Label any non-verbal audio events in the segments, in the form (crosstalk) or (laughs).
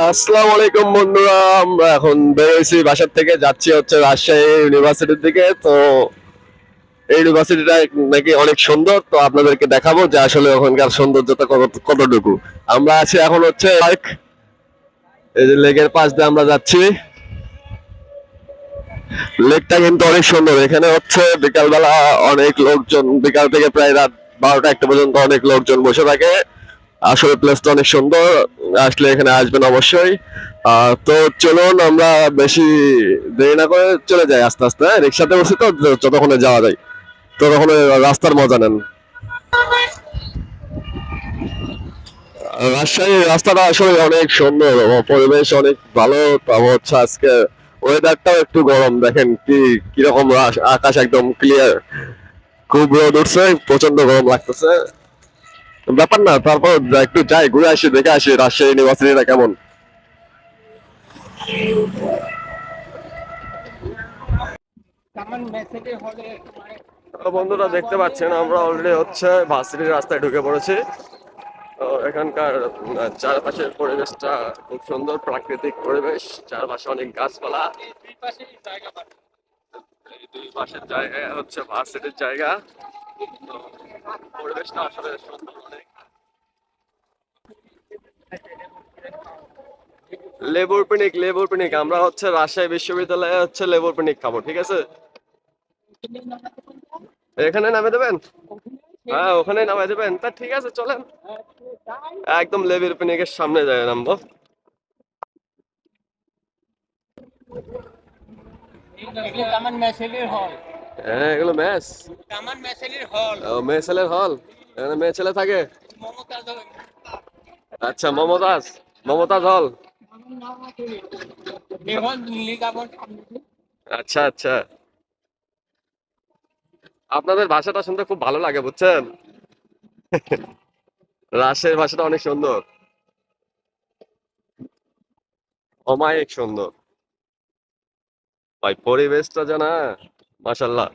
আসসালামু আলাইকুম বন্ধুরা, আমরা এখন বেরোইছি বাসার থেকে, যাচ্ছি হচ্ছে রাজশাহী ইউনিভার্সিটির দিকে। তো এই ইউনিভার্সিটিটা নাকি অনেক সুন্দর, তো আপনাদেরকে দেখাবো যে আসলে ওখানকার সৌন্দর্যতা কত, কতটুকু। আমরা আছি এখন হচ্ছে পার্ক। এই যে লেকের পাশ দিয়ে আমরা যাচ্ছি। লেকটা কিন্তু অনেক সুন্দর, এখানে হচ্ছে বিকালবেলা অনেক লোকজন, বিকাল থেকে প্রায় রাত বারোটা একটা পর্যন্ত অনেক লোকজন বসে থাকে। আসলে প্লেস প্লেসটা অনেক সুন্দর, আসলে এখানে আসবেন অবশ্যই। তো চলুন, আমরা বেশি দেরি না করে চলে যাই আস্তে আস্তে। হ্যাঁ? রিক্সাতে বসে তো যতক্ষণে যাওয়া যায়, ততক্ষণে রাস্তার মজা নেন। রাজশাহীর রাস্তাটা আসলে অনেক সুন্দর পরিবেশ অনেক ভালো। হচ্ছে আজকে ওয়েদারটাও একটু গরম, দেখেন কি, কীরকম আকাশ একদম ক্লিয়ার খুব রোদ উঠছে প্রচণ্ড গরম লাগতেছে। ব্যাপার না, তারপর একটু যাই, ঘুরে আসি, দেখে আসি রাজশাহী ইউনিভার্সিটিটা কেমন। মানে বন্ধুরা, দেখতে পাচ্ছেন, আমরা অলরেডি হচ্ছে ভার্সিটির রাস্তায় ঢুকে পড়েছি। এখানকার চারপাশের পরিবেশটা খুব সুন্দর, প্রাকৃতিক পরিবেশ, চারপাশে অনেক গাছপালা। দুই পাশের জায়গা হচ্ছে ভার্সিটির জায়গা। পরিবেশটা আসলে সুন্দর অনেক লেবুর পিনিক। পিনিক আমরা হচ্ছে রাজশাহী বিশ্ববিদ্যালয়ে হচ্ছে লেবুর পিনিক খাব, ঠিক আছে? এখানে নামে দেবেন? হ্যাঁ ওখানে নামাই দেবেন। তা ঠিক আছে, চলেন। একদম লেবুর পিনিকের সামনে যায় নামবো। কামান মেসেজের হল হ্যাঁ এগুলো ম্যাচ কামান মেসেজের হল। ও এখানে মেয়ে ছেলে থাকে? আচ্ছা মমতাজ। মমতাজ হল। আচ্ছা আচ্ছা। আপনাদের ভাষাটা শুনতে খুব ভালো লাগে বুঝছেন? রাজশাহীর ভাষাটা অনেক সুন্দর। অমায়িক সুন্দর। ভাই পরিবেশটা জানা। মাশাল্লাহ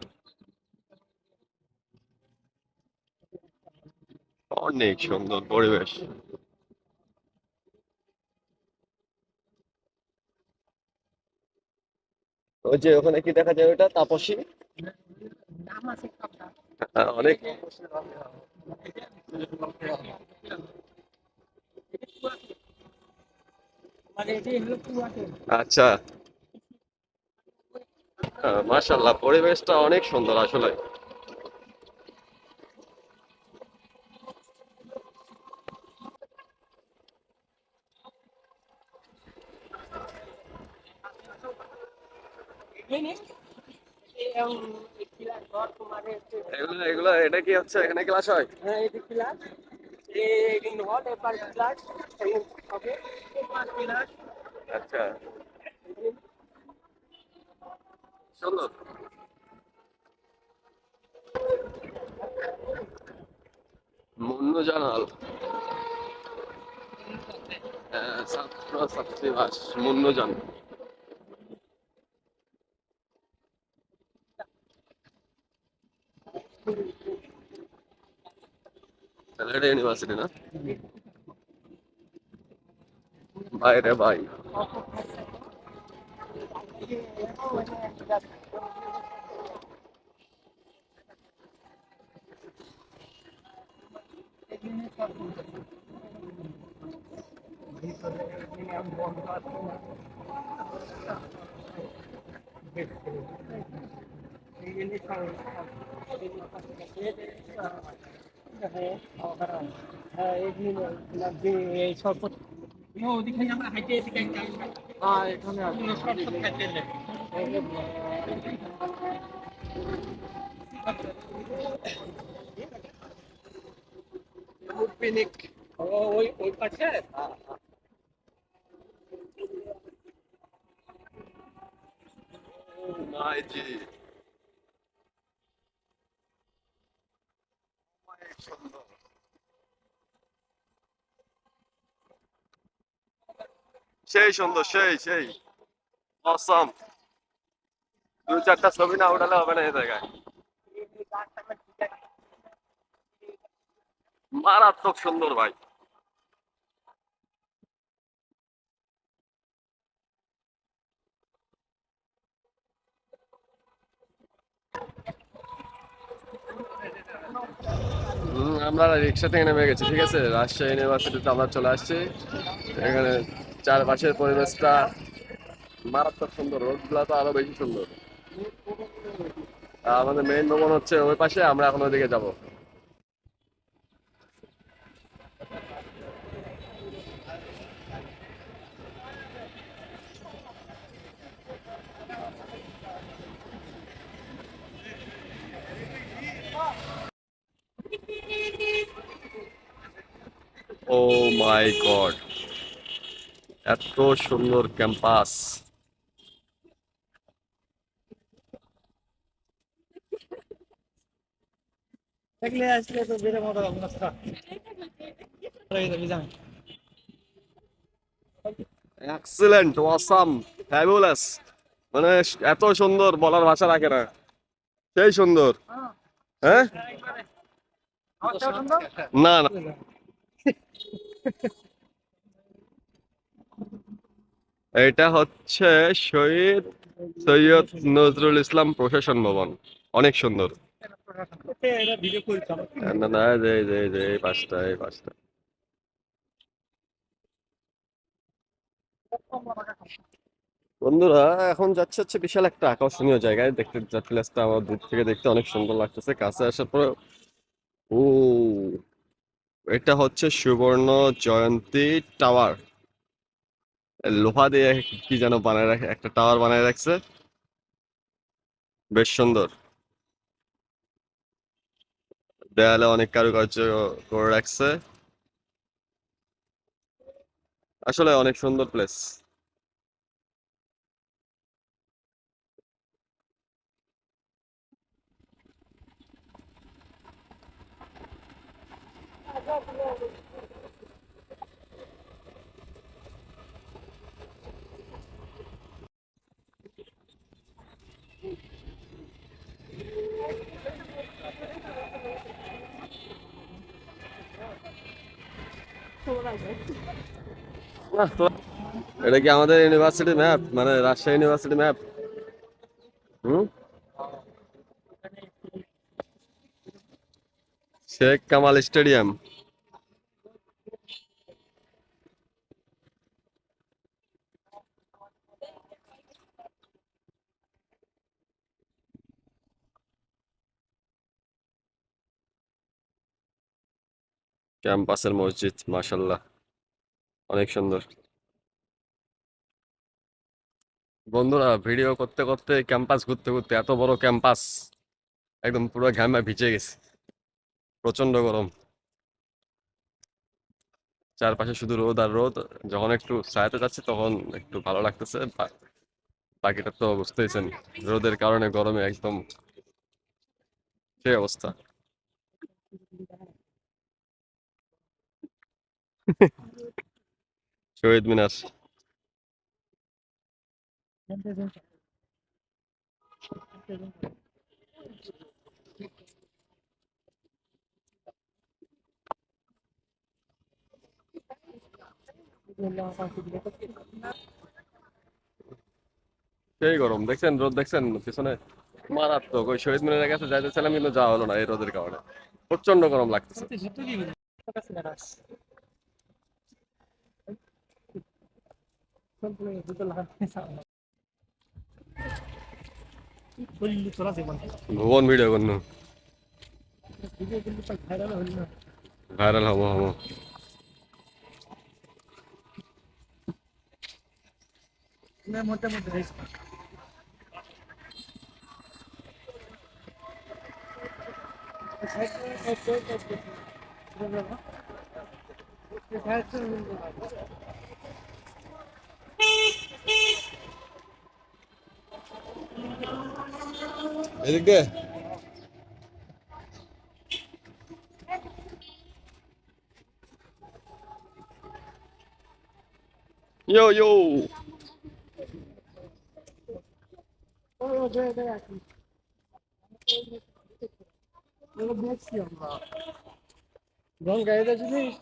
অনেক সুন্দর পরিবেশ। ওই যে ওখানে কি দেখা যায় ওটা তাপসী? হ্যাঁ, অনেক। আচ্ছা। মাশাল্লাহ পরিবেশটা অনেক সুন্দর আসলে। এগুলো এগুলো এটা কি হচ্ছে? এখানে ক্লাস হয়? হ্যাঁ ক্লাস সুন্দর মুন্নু জানাল ছাত্র ছাত্রীবাস মুন্নু জান তাহলে এটা ইউনিভার্সিটি না? বাইরে ভাই ওদিকে আমরা হাইটে এদিকে হ্যাঁ ওই ওই পাশে মাই জি অনেক সুন্দর সেই সুন্দর সেই সেই। অসম দু চারটা ছবি না উঠালে হবে না এই জায়গায়। মারাত্মক সুন্দর ভাই। আমরা রিক্সা থেকে নেমে গেছি, ঠিক আছে? রাজশাহী ইউনিভার্সিটিতে আমরা চলে আসছি। এখানে চারপাশের পরিবেশটা মারাত্মক সুন্দর রোডগুলো তো আরও বেশি সুন্দর। আমাদের মেইন ভবন হচ্ছে ওই পাশে, আমরা এখন ওইদিকে যাব। ও মাই গড এত সুন্দর ক্যাম্পাস। দেখলে আসলে তো বেড়ে মতো এক্সিলেন্ট ওয়াসাম ফ্যাবুলাস মানে এত সুন্দর বলার ভাষা রাখে না। সেই সুন্দর। হ্যাঁ? না না। এটা হচ্ছে শহীদ সৈয়দ নজরুল ইসলাম প্রশাসন ভবন। অনেক সুন্দর। না না পাঁচটা এই পাঁচটা বন্ধুরা, এখন যাচ্ছে হচ্ছে বিশাল একটা আকর্ষণীয় জায়গায়। দেখতে প্লেসটা আমার দূর থেকে দেখতে অনেক সুন্দর লাগতেছে। কাছে আসার পরে ও, এটা হচ্ছে সুবর্ণ জয়ন্তী টাওয়ার। লোহা দিয়ে কি যেন বানায় রাখে, একটা টাওয়ার বানায় রাখছে। বেশ সুন্দর। দেয়ালে অনেক কারুকার্য করে রাখছে। আসলে অনেক সুন্দর প্লেস এটা কি আমাদের ইউনিভার্সিটি ম্যাপ মানে রাজশাহী ইউনিভার্সিটি ম্যাপ হুম? শেখ কামাল স্টেডিয়াম। ক্যাম্পাসের মসজিদ, মাশাল্লাহ। অনেক সুন্দর। বন্ধুরা, ভিডিও করতে করতে ক্যাম্পাস ঘুরতে ঘুরতে এত বড় ক্যাম্পাস, একদম পুরো ঘামে ভিজে গেছে। প্রচণ্ড গরম। চারপাশে শুধু রোদ আর রোদ, যখন একটু ছায়াতে যাচ্ছে তখন একটু ভালো লাগতেছে বাকিটা তো বুঝতেইছেন রোদের কারণে গরমে একদম সেই অবস্থা। (laughs) শহীদ মিনার। সেই গরম, দেখছেন রোদ, দেখছেন পিছনে? মারাত্মক, ওই শহীদ মিনারের কাছে যাইতেছিলাম, কিন্তু যাওয়া হলো না এই রোদের কারণে। প্রচণ্ড গরম লাগতেছে। তোরা জীবন ভুবন ভিডিও করুন ভিডিও কিন্তু ভাইরাল হল না ভাইরাল হবো হবো মধ্যে মধ্যে এদিক দিয়ে ইয়ো ইয়ো গঙ্গায় যাচ্ছিস